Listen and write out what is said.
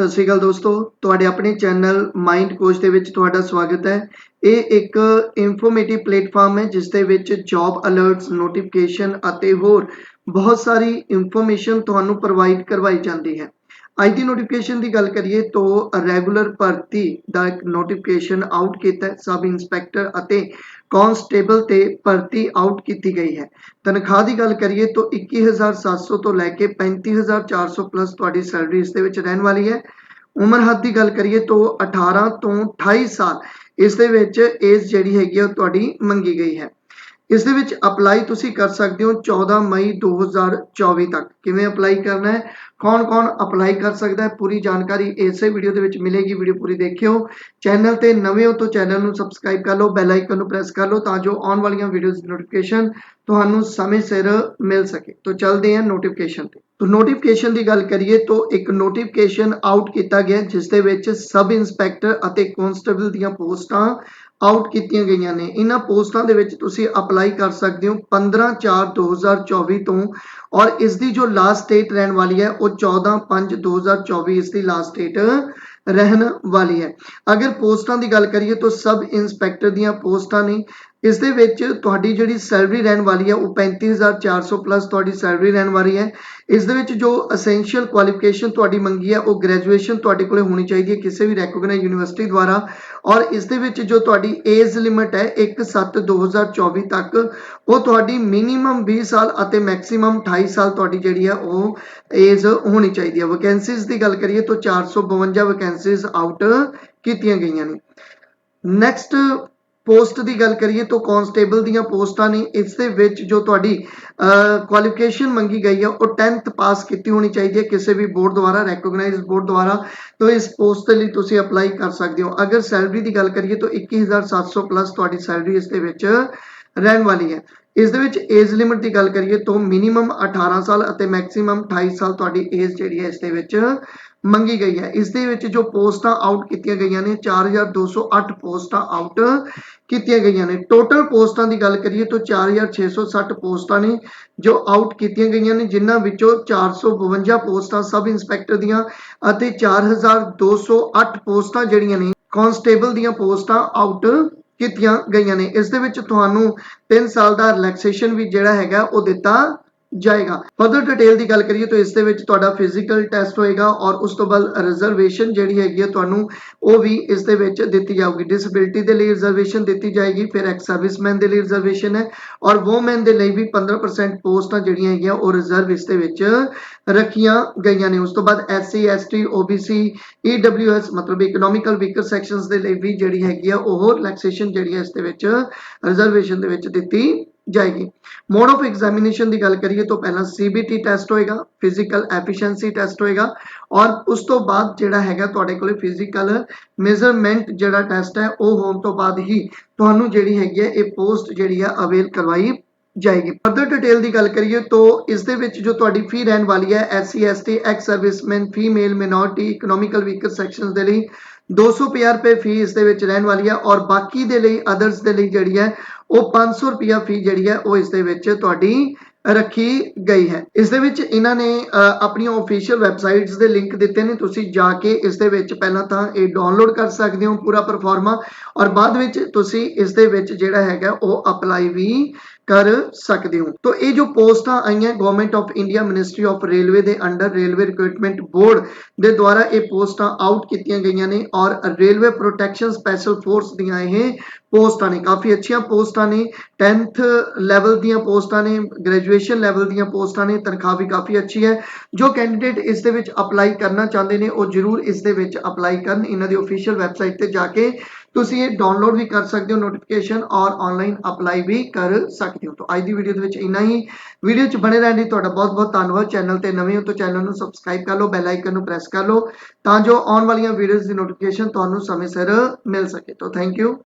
ਸਤਿ ਸ਼੍ਰੀ ਅਕਾਲ ਦੋਸਤੋ, ਤੁਹਾਡੇ ਆਪਣੇ ਚੈਨਲ ਮਾਈਂਡ ਕੋਚ ਦੇ ਵਿੱਚ ਤੁਹਾਡਾ ਸਵਾਗਤ ਹੈ। ਇਹ ਇੱਕ ਇਨਫੋਰਮੇਟਿਵ ਪਲੇਟਫਾਰਮ ਹੈ, ਜਿਸ ਦੇ ਵਿੱਚ ਜੌਬ ਅਲਰਟਸ ਨੋਟੀਫਿਕੇਸ਼ਨ ਅਤੇ ਹੋਰ ਬਹੁਤ ਸਾਰੀ ਇਨਫੋਰਮੇਸ਼ਨ ਤੁਹਾਨੂੰ ਪ੍ਰੋਵਾਈਡ ਕਰਵਾਈ ਜਾਂਦੀ ਹੈ। ਅੱਜ ਦੀ ਨੋਟੀਫਿਕੇਸ਼ਨ ਦੀ ਗੱਲ ਕਰੀਏ ਤਾਂ ਰੈਗੂਲਰ ਭਰਤੀ ਦਾ ਇੱਕ ਨੋਟੀਫਿਕੇਸ਼ਨ ਆਊਟ ਕੀਤਾ ਸਬ ਇੰਸਪੈਕਟਰ ਅਤੇ ਕਾਂਸਟੇਬਲ ਤੇ ਭਰਤੀ ਆਊਟ ਕੀਤੀ ਗਈ ਹੈ। ਤਨਖਾਹ ਦੀ ਗੱਲ ਕਰੀਏ ਤਾਂ 21700 ਤੋਂ ਲੈ ਕੇ 35400 ਪਲੱਸ ਤੁਹਾਡੀ ਸੈਲਰੀ ਇਸ ਦੇ ਵਿੱਚ ਰਹਿਣ ਵਾਲੀ ਹੈ। ਉਮਰ ਹੱਦ ਦੀ ਗੱਲ ਕਰੀਏ ਤਾਂ 18 ਤੋਂ 28 ਸਾਲ। ਇਸ ਦੇ ਵਿੱਚ ਏਜ ਜਿਹੜੀ ਹੈਗੀ ਆ ਉਹ ਤੁਹਾਡੀ ਮੰਗੀ ਗਈ ਹੈ। ਇਸ ਦੇ ਵਿੱਚ ਅਪਲਾਈ ਤੁਸੀਂ ਕਰ ਸਕਦੇ ਹੋ 14 ਮਈ 2024 ਤੱਕ। ਕਿਵੇਂ ਅਪਲਾਈ ਕਰਨਾ ਹੈ? ਕੌਣ-ਕੌਣ ਅਪਲਾਈ ਕਰ ਸਕਦਾ ਹੈ? ਪੂਰੀ ਜਾਣਕਾਰੀ ਇਸੇ ਵੀਡੀਓ ਦੇ ਵਿੱਚ ਮਿਲੇਗੀ। ਵੀਡੀਓ ਪੂਰੀ ਦੇਖਿਓ। ਚੈਨਲ ਤੇ ਨਵੇਂ ਹੋ ਤਾਂ ਚੈਨਲ ਨੂੰ ਸਬਸਕ੍ਰਾਈਬ ਕਰ ਲਓ ਬੈਲ ਆਈਕਨ ਨੂੰ ਪ੍ਰੈਸ ਕਰ ਲਓ ਤਾਂ ਜੋ ਆਉਣ ਵਾਲੀਆਂ ਵੀਡੀਓਜ਼ ਦੀ ਨੋਟੀਫਿਕੇਸ਼ਨ ਤੁਹਾਨੂੰ ਸਮੇਂ ਸਿਰ ਮਿਲ ਸਕੇ। ਤਾਂ ਚੱਲਦੇ ਹਾਂ ਨੋਟੀਫਿਕੇਸ਼ਨ ਤੇ। ਤਾਂ ਨੋਟੀਫਿਕੇਸ਼ਨ ਦੀ ਗੱਲ ਕਰੀਏ ਤਾਂ ਇੱਕ ਨੋਟੀਫਿਕੇਸ਼ਨ ਆਊਟ ਕੀਤਾ ਗਿਆ ਜਿਸ ਦੇ ਵਿੱਚ ਸਬ ਇੰਸਪੈਕਟਰ ਅਤੇ ਕਨਸਟੇਬਲ ਦੀਆਂ ਪੋਸਟਾਂ ਆਊਟ ਕੀਤੀਆਂ ਗਈਆਂ ਨੇ। ਇਹਨਾਂ ਪੋਸਟਾਂ ਦੇ ਵਿੱਚ ਤੁਸੀਂ ਅਪਲਾਈ ਕਰ ਸਕਦੇ ਹੋ 15/4/2024 ਤੋਂ। ਔਰ ਇਸ ਦੀ ਜੋ ਲਾਸਟ ਡੇਟ ਰਹਿਣ ਵਾਲੀ ਹੈ, ਉਹ 14/5/2024 ਇਸ ਦੀ ਲਾਸਟ ਡੇਟ ਰਹਿਣ ਵਾਲੀ ਹੈ। ਅਗਰ ਪੋਸਟਾਂ ਦੀ ਗੱਲ ਕਰੀਏ ਤਾਂ ਸਬ ਇੰਸਪੈਕਟਰ ਦੀਆਂ ਪੋਸਟਾਂ ਨੇ। ਇਸ ਦੇ ਵਿੱਚ ਤੁਹਾਡੀ ਜਿਹੜੀ ਸੈਲਰੀ ਰਹਿਣ ਵਾਲੀ ਹੈ, ਉਹ 35400 ਪਲੱਸ ਤੁਹਾਡੀ ਸੈਲਰੀ ਰਹਿਣ ਵਾਲੀ ਹੈ। ਇਸ ਦੇ ਵਿੱਚ ਜੋ ਅਸੈਂਸ਼ੀਅਲ ਕੁਆਲੀਫਿਕੇਸ਼ਨ ਤੁਹਾਡੀ ਮੰਗੀ ਹੈ, ਉਹ ਗ੍ਰੈਜੂਏਸ਼ਨ ਤੁਹਾਡੇ ਕੋਲੇ ਹੋਣੀ ਚਾਹੀਦੀ ਹੈ ਕਿਸੇ ਵੀ ਰੈਕੋਗਨਾਈਜ਼ ਯੂਨੀਵਰਸਿਟੀ ਦੁਆਰਾ। ਔਰ ਇਸ ਦੇ ਵਿੱਚ ਜੋ ਤੁਹਾਡੀ ਏਜ ਲਿਮਿਟ ਹੈ 1/7/2024 ਤੱਕ, ਉਹ ਤੁਹਾਡੀ ਮਿਨੀਮਮ 20 ਸਾਲ ਅਤੇ ਮੈਕਸਿਮਮ 28 ਸਾਲ ਤੁਹਾਡੀ ਜਿਹੜੀ ਹੈ, ਉਹ ਏਜ ਹੋਣੀ ਚਾਹੀਦੀ ਹੈ। ਵੈਕੈਂਸੀਜ਼ ਦੀ ਗੱਲ ਕਰੀਏ ਤਾਂ 452 ਵੈਕੈਂਸੀਜ਼ ਆਊਟ ਕੀਤੀਆਂ ਗਈਆਂ ਨੇ। ਨੈਕਸਟ ਪੋਸਟ ਦੀ ਗੱਲ ਕਰੀਏ ਤਾਂ ਕਾਂਸਟੇਬਲ ਦੀਆਂ ਪੋਸਟਾਂ ਨੇ ਇਸ ਦੇ ਵਿੱਚ ਜੋ ਤੁਹਾਡੀ ਕੁਆਲੀਫਿਕੇਸ਼ਨ ਮੰਗੀ ਗਈ ਹੈ ਉਹ 10th ਪਾਸ ਕੀਤੀ ਹੋਣੀ ਚਾਹੀਦੀ ਹੈ ਕਿਸੇ ਵੀ ਬੋਰਡ ਦੁਆਰਾ ਰੈਕੋਗਨਾਈਜ਼ਡ ਬੋਰਡ ਦੁਆਰਾ, ਤਾਂ ਇਸ ਪੋਸਟ ਦੇ ਲਈ ਤੁਸੀਂ ਅਪਲਾਈ ਕਰ ਸਕਦੇ ਹੋ। ਅਗਰ ਸੈਲਰੀ ਦੀ ਗੱਲ ਕਰੀਏ ਤਾਂ 21700 ਪਲੱਸ ਤੁਹਾਡੀ ਸੈਲਰੀ ਇਸ ਦੇ ਵਿੱਚ ਰਹਿਣ ਵਾਲੀ ਹੈ। ਇਸ ਦੇ ਵਿੱਚ ਏਜ ਲਿਮਿਟ ਦੀ ਗੱਲ ਕਰੀਏ ਤਾਂ ਮਿਨੀਮਮ 18 ਸਾਲ ਅਤੇ ਮੈਕਸਿਮਮ 28 ਸਾਲ ਤੁਹਾਡੀ ਏਜ ਜਿਹੜੀ ਹੈ ਇਸ ਦੇ ਵਿੱਚ ਮੰਗੀ ਗਈ ਹੈ। ਇਸ ਦੇ ਵਿੱਚ ਜੋ ਪੋਸਟਾਂ ਆਊਟ ਕੀਤੀਆਂ ਗਈਆਂ ਨੇ 4208 ਪੋਸਟਾਂ ਆਊਟ ਕੀਤੀਆਂ ਗਈਆਂ ਨੇ। ਟੋਟਲ ਪੋਸਟਾਂ ਦੀ ਗੱਲ ਕਰੀਏ ਤਾਂ 4660 ਪੋਸਟਾਂ ਨੇ ਜੋ ਆਊਟ ਕੀਤੀਆਂ ਗਈਆਂ ਨੇ, ਜਿਨ੍ਹਾਂ ਵਿੱਚੋਂ 452 ਪੋਸਟਾਂ ਸਬ ਇੰਸਪੈਕਟਰ ਦੀਆਂ ਅਤੇ 4208 ਪੋਸਟਾਂ ਜਿਹੜੀਆਂ ਨੇ ਕਾਂਸਟੇਬਲ ਦੀਆਂ ਪੋਸਟਾਂ ਆਊਟ ਕੀਤੀਆਂ ਗਈਆਂ ਨੇ। ਇਸ ਦੇ ਵਿੱਚ ਤੁਹਾਨੂੰ 3 ਸਾਲ ਦਾ ਰਿਲੈਕਸੇਸ਼ਨ ਵੀ ਜਿਹੜਾ ਹੈਗਾ ਉਹ ਦਿੱਤਾ ਜਾਏਗਾ। ਫਰਦਰ ਡਿਟੇਲ ਦੀ ਗੱਲ ਕਰੀਏ ਤਾਂ ਇਸ ਦੇ ਵਿੱਚ ਤੁਹਾਡਾ ਫਿਜ਼ੀਕਲ ਟੈਸਟ ਹੋਏਗਾ ਔਰ ਉਸ ਤੋਂ ਬਾਅਦ ਰਿਜ਼ਰਵੇਸ਼ਨ ਜਿਹੜੀ ਹੈਗੀ ਹੈ ਤੁਹਾਨੂੰ ਉਹ ਵੀ ਇਸ ਦੇ ਵਿੱਚ ਦਿੱਤੀ ਜਾਊਗੀ। ਡਿਸੇਬਿਲਿਟੀ ਦੇ ਲਈ ਰਿਜ਼ਰਵੇਸ਼ਨ ਦਿੱਤੀ ਜਾਏਗੀ, ਫਿਰ ਐਕਸ ਸਰਵਿਸਮੈਨ ਦੇ ਲਈ ਰਿਜ਼ਰਵੇਸ਼ਨ ਹੈ ਔਰ ਵੂਮਨ ਦੇ ਲਈ ਵੀ 15% ਪੋਸਟਾਂ ਜਿਹੜੀਆਂ ਹੈਗੀਆਂ ਉਹ ਰਿਜ਼ਰਵ ਇਸ ਦੇ ਵਿੱਚ ਰੱਖੀਆਂ ਗਈਆਂ ਨੇ। ਉਸ ਤੋਂ ਬਾਅਦ ਐਸਸੀ ਐਸਟੀ ਓਬੀਸੀ ਈਡਬਲਯੂਐਸ ਮਤਲਬ ਇਕਨੋਮਿਕਲ ਵੀਕਰ ਸੈਕਸ਼ਨਸ ਦੇ ਲਈ ਵੀ ਜਿਹੜੀ ਹੈਗੀ ਆ ਉਹ ਰਿਲੈਕਸੇਸ਼ਨ ਜਿਹੜੀ ਹੈ ਇਸ ਦੇ ਵਿੱਚ ਰਿਜ਼ਰਵੇਸ਼ਨ ਦੇ ਵਿੱਚ ਦਿੱਤੀ ਜਾਏਗੀ। ਮੋਡ ਆਫ ਐਗਜ਼ਾਮੀਨੇਸ਼ਨ ਦੀ ਗੱਲ ਕਰੀਏ ਤਾਂ ਪਹਿਲਾਂ ਸੀਬੀਟੀ ਟੈਸਟ ਹੋਏਗਾ ਫਿਜ਼ੀਕਲ ਐਫੀਸ਼ੀਐਂਸੀ ਟੈਸਟ ਹੋਏਗਾ ਔਰ ਉਸ ਤੋਂ ਬਾਅਦ ਜਿਹੜਾ ਹੈਗਾ ਤੁਹਾਡੇ ਕੋਲੇ ਫਿਜ਼ੀਕਲ ਮੈਜ਼ਰਮੈਂਟ ਜਿਹੜਾ ਟੈਸਟ ਹੈ, ਉਹ ਹੋਣ ਤੋਂ ਬਾਅਦ ਹੀ ਤੁਹਾਨੂੰ ਜਿਹੜੀ ਹੈਗੀ ਹੈ, ਇਹ ਪੋਸਟ ਜਿਹੜੀ ਹੈ ਅਵੇਲ ਕਰਵਾਈ ਜਾਏਗੀ। ਫਰਦਰ ਡਿਟੇਲ ਦੀ ਗੱਲ ਕਰੀਏ ਤਾਂ ਇਸ ਦੇ ਵਿੱਚ ਜੋ ਤੁਹਾਡੀ ਫੀ ਰਹਿਣ ਵਾਲੀ ਹੈ SC ST ex serviceman female minority economical weaker sections ਦੇ ਲਈ 250 ਰੁਪਏ ਫੀ ਇਸ ਦੇ ਵਿੱਚ ਰਹਿਣ ਵਾਲੀ ਹੈ ਔਰ ਬਾਕੀ ਦੇ ਲਈ ਅਦਰਸ ਦੇ ਲਈ ਜਿਹੜੀ ਹੈ, ਉਹ 500 ਰੁਪਿਆ ਫੀ ਜਿਹੜੀ ਹੈ, ਉਹ ਇਸ ਦੇ ਵਿੱਚ ਤੁਹਾਡੀ ਰੱਖੀ ਗਈ ਹੈ। ਇਸ ਦੇ ਵਿੱਚ ਇਹਨਾਂ ਨੇ ਆਪਣੀਆਂ ਅਫੀਸ਼ੀਅਲ ਵੈਬਸਾਈਟਸ ਦੇ ਲਿੰਕ ਦਿੱਤੇ ਨੇ। ਤੁਸੀਂ ਜਾ ਕੇ ਇਸ ਦੇ ਵਿੱਚ ਪਹਿਲਾਂ ਤਾਂ ਇਹ ਡਾਊਨਲੋਡ ਕਰ ਸਕਦੇ ਹੋ ਪੂਰਾ ਪਰਫਾਰਮਾ ਔਰ ਬਾਅਦ ਵਿੱਚ ਤੁਸੀਂ ਇਸ ਦੇ ਵਿੱਚ ਜਿਹੜਾ ਹੈਗਾ ਉਹ ਅਪਲਾਈ ਵੀ ਕਰ ਸਕਦੇ ਹੋ। ਤਾਂ, ਇਹ ਜੋ ਪੋਸਟਾਂ ਆਈਆਂ government of India ministry of railway ਦੇ ਅੰਡਰ ਰੇਲਵੇ ਰਿਕਰੂਟਮੈਂਟ ਬੋਰਡ ਦੇ ਦੁਆਰਾ ਇਹ ਪੋਸਟਾਂ ਆਊਟ ਕੀਤੀਆਂ ਗਈਆਂ ਨੇ ਔਰ ਰੇਲਵੇ ਪ੍ਰੋਟੈਕਸ਼ਨ ਸਪੈਸ਼ਲ ਫੋਰਸ ਦੀਆਂ ਇਹ ਪੋਸਟਾਂ ਨੇ, ਕਾਫੀ ਅੱਛੀਆਂ ਪੋਸਟਾਂ ਨੇ 10th ਲੈਵਲ ਦੀਆਂ ਪੋਸਟਾਂ ਨੇ ਗ੍ਰੈਜੂਏਸ਼ਨ ਲੈਵਲ ਦੀਆਂ ਪੋਸਟਾਂ ਨੇ, ਤਨਖਾਹ ਵੀ ਕਾਫੀ ਅੱਛੀ ਹੈ। ਜੋ ਕੈਂਡੀਡੇਟ ਇਸ ਦੇ ਵਿੱਚ ਅਪਲਾਈ ਕਰਨਾ ਚਾਹੁੰਦੇ ਨੇ, ਉਹ ਜਰੂਰ ਇਸ ਦੇ ਵਿੱਚ ਅਪਲਾਈ ਕਰਨ, ਇਹਨਾਂ ਦੀ ਅਫੀਸ਼ੀਅਲ ਵੈਬਸਾਈਟ ਤੇ ਜਾ ਕੇ ਤੁਸੀਂ ਇਹ ਡਾਊਨਲੋਡ ਵੀ ਕਰ ਸਕਦੇ ਹੋ ਨੋਟੀਫਿਕੇਸ਼ਨ ਔਰ ਆਨਲਾਈਨ ਅਪਲਾਈ ਵੀ ਕਰ ਸਕਦੇ ਹੋ। ਤਾਂ ਅੱਜ ਦੀ ਵੀਡੀਓ ਦੇ ਵਿੱਚ ਇੰਨਾ ਹੀ। ਵੀਡੀਓ 'ਚ ਬਣੇ ਰਹਿਣ ਲਈ ਤੁਹਾਡਾ ਬਹੁਤ ਬਹੁਤ ਧੰਨਵਾਦ। ਚੈਨਲ ਤੇ ਨਵੇਂ ਹੋ ਤਾਂ ਚੈਨਲ ਨੂੰ ਸਬਸਕ੍ਰਾਈਬ ਕਰ ਲਓ ਬੈਲ ਆਈਕਨ ਨੂੰ ਪ੍ਰੈਸ ਕਰ ਲਓ, ਤਾਂ ਜੋ ਆਉਣ ਵਾਲੀਆਂ ਵੀਡੀਓਜ਼ ਦੀ ਨੋਟੀਫਿਕੇਸ਼ਨ ਤੁਹਾਨੂੰ ਸਮੇਂ ਸਿਰ ਮਿਲ ਸਕੇ। ਤਾਂ ਥੈਂਕ ਯੂ